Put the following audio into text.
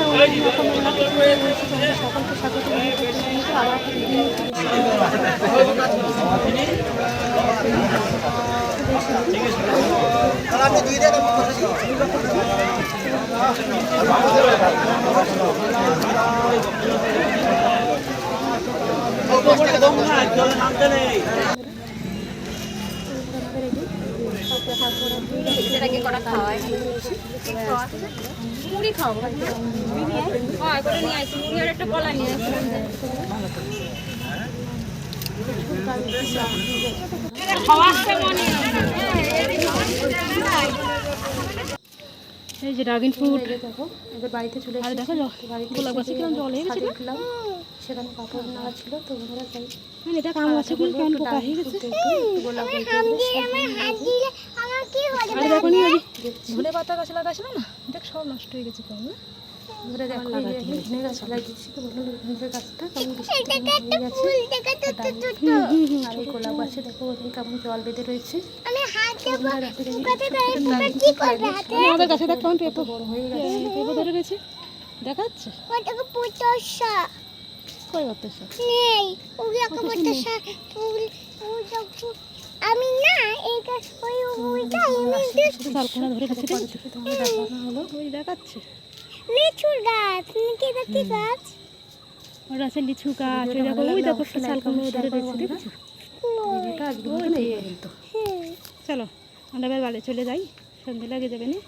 নমস্কার সকলকে স্বাগত আবার একটা ভিডিও মুড়ি হয় করে নিয়ে আসি। মুড়ি আর একটা কলা নিয়ে আসি। এই যে ড্রাগন ফ্রুট দেখো বাড়িতে চলে এসেছি। দেখো গোলাপ গাছে কিরম জল হয়ে গেছে সেখানে কাপড় নেওয়া ছিল তো বন্ধুরা তাই মানে এটা কাম আছে কোন কেমন পোকা হয়ে গেছে? গোলাপ ওই ধনে পাতা গাছ লাগাছিল না? দেখ সব নষ্ট হয়ে গেছে কেমন। আমরা দেখো এই কেমন এই গোলাপ গাছে দেখো কেমন জল বেঁধে রয়েছে। বন্ধুরা দেখো এই আমাদের গাছে দেখ কেমন পেঁপো। বড় হয়ে গেছে। পেঁপো ধরে গেছে দেখাচ্ছে? কই বাতাসা আমি না ধরে গেছে ওই দেখাচ্ছে ওর আছে লিচু গাছ ওই দেখো চলো, আমরা এবার বাড়ি চলে যাই। সন্ধে লাগে যাবে না?